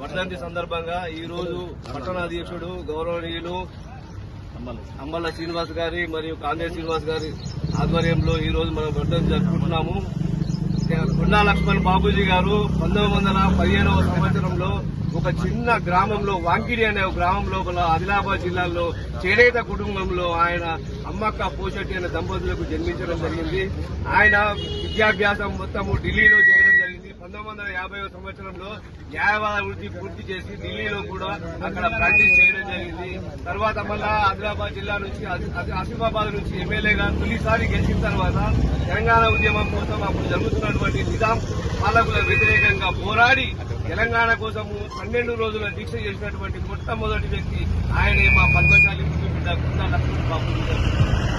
వర్ధంతి సందర్భంగా ఈ రోజు పట్టణ అధ్యక్షుడు గౌరవనీయులు అంబల్ల శ్రీనివాస్ గారి మరియు కాంగ్రెస్ శ్రీనివాస్ గారి ఆధ్వర్యంలో ఈ రోజు మనం వర్ధంతి జరుపుకుంటున్నాము. గుండా లక్ష్మణ్ బాబూజీ గారు పంతొమ్మిది వందల పదిహేనవ సంవత్సరంలో ఒక చిన్న గ్రామంలో వాంకిడి అనే గ్రామం లోపల ఆదిలాబాద్ జిల్లాలో చేనేత కుటుంబంలో ఆయన అమ్మక్క పోషటి అనే దంపతులకు జన్మించడం జరిగింది. ఆయన విద్యాభ్యాసం మొత్తము ఢిల్లీలో చేయడం పంతొమ్మిది వందల యాభై సంవత్సరంలో న్యాయవాద వృత్తి పూర్తి చేసి ఢిల్లీలో కూడా అక్కడ ప్రాక్టీస్ చేయడం జరిగింది. తర్వాత మళ్ళా ఆదిలాబాద్ జిల్లా నుంచి ఆసి- ఆసిఫాబాద్ నుంచి ఎమ్మెల్యేగా తొలిసారి గెలిచిన తర్వాత తెలంగాణ ఉద్యమం కోసం అప్పుడు జరుగుతున్నటువంటి నిజాం పాలకుల వ్యతిరేకంగా పోరాడి తెలంగాణ కోసము పన్నెండు రోజుల దీక్ష చేసినటువంటి మొట్టమొదటి వ్యక్తి ఆయనే మా పద్మశాలి ముందు కుందా లక్ష్మణ్ బాబు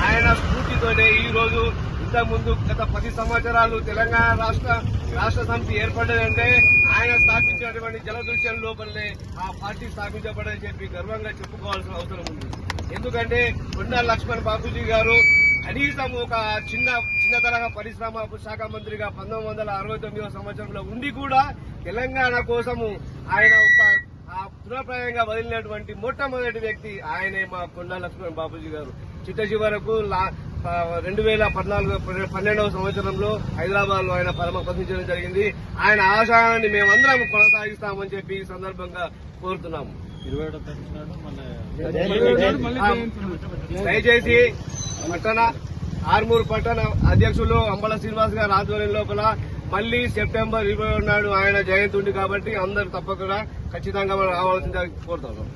ఆయన స్ఫూర్తితోనే ఈ రోజు ఇంతకు ముందు గత పది సంవత్సరాలు తెలంగాణ రాష్ట్ర రాష్ట్ర సమితి ఏర్పడ్డదంటే ఆయన స్థాపించినటువంటి జలదృశ్యం లోపలనే ఆ పార్టీ స్థాపించబడని చెప్పి గర్వంగా చెప్పుకోవాల్సిన అవసరం ఉంది. ఎందుకంటే కొండా లక్ష్మణ్ బాబుజీ గారు కనీసం ఒక చిన్న చిన్న తరహా పరిశ్రమ శాఖ మంత్రిగా పంతొమ్మిది వందల అరవై తొమ్మిదవ సంవత్సరంలో ఉండి కూడా తెలంగాణ కోసము ఆయన ఒక ఆ తృణప్రాయంగా వదిలినటువంటి మొట్టమొదటి వ్యక్తి ఆయనే మా కొండా లక్ష్మణ్ బాబుజీ గారు. చిట్ట చివరకు లా- రెండు వేల పద్నాలుగు పన్నెండవ సంవత్సరంలో హైదరాబాద్లో ఆయన పరమపదించడం జరిగింది. ఆయన ఆశయాన్ని మేమందరం కొనసాగిస్తామని చెప్పి ఈ సందర్భంగా కోరుతున్నాము దయచేసి పట్టణ ఆర్మూర్ పట్టణ అధ్యక్షులు అంబల శ్రీనివాస్ గారి ఆధ్వర్యం లోపల మళ్ళీ సెప్టెంబర్ ఇరవై నాడు ఆయన జయంతి ఉంది కాబట్టి అందరూ తప్పకుండా ఖచ్చితంగా మనం రావాల్సిందిగా కోరుతున్నాం.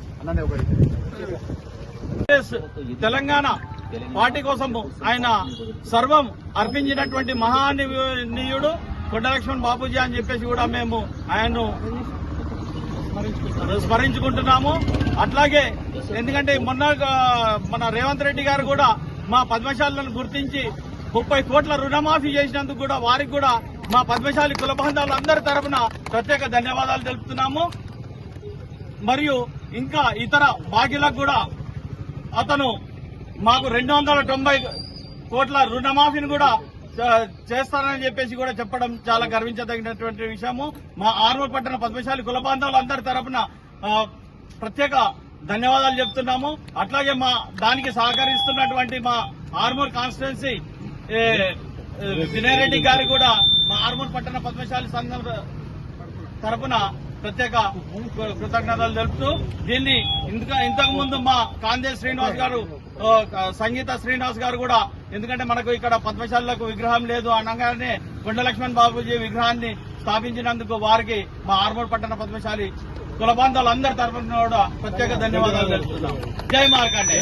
తెలంగాణ పార్టీ కోసం ఆయన సర్వం అర్పించినటువంటి మహానీయుడు కొండలక్ష్మణ్ బాబూజీ అని చెప్పేసి కూడా మేము ఆయన్ను స్మరించుకుంటున్నాము. అట్లాగే ఎందుకంటే మొన్న మన రేవంత్ రెడ్డి గారు కూడా మా పద్మశాలను గుర్తించి ముప్పై కోట్ల రుణమాఫీ చేసినందుకు కూడా వారికి కూడా మా పద్మశాలి కుల అందరి తరఫున ప్రత్యేక ధన్యవాదాలు తెలుపుతున్నాము. మరియు ఇంకా ఇతర బాకీలకు కూడా అతను మాకు రెండు వందల తొంభై కోట్ల రుణమాఫీని కూడా చేస్తారని చెప్పేసి కూడా చెప్పడం చాలా గర్వించదగినటువంటి విషయము. మా ఆర్మూర్ పట్టణ పద్మశాలి కుల బాంధవులందరి తరపున ప్రత్యేక ధన్యవాదాలు చెప్తున్నాము. అట్లాగే మా దానికి సహకరిస్తున్నటువంటి మా ఆర్మూర్ కాన్స్టిట్యున్సీ వినయ్ రెడ్డి గారు కూడా మా ఆర్మూర్ పట్టణ పద్మశాలి సంఘం తరపున ప్రత్యేక కృతజ్ఞతలు తెలుపుతూ దీన్ని ఇంతకు ముందు మా కాందే శ్రీనివాస్ గారు సంగీత శ్రీనివాస్ గారు కూడా ఎందుకంటే మనకు ఇక్కడ పద్మశాలకు విగ్రహం లేదు అనగానే కొండలక్ష్మణ్ బాబుజీ విగ్రహాన్ని స్థాపించినందుకు వారికి మా ఆర్మూర్ పట్టణ పద్మశాలి కుల బాంధవులందరి తరఫున కూడా ప్రత్యేక ధన్యవాదాలు తెలుపుతున్నాం. జై మార్కండే.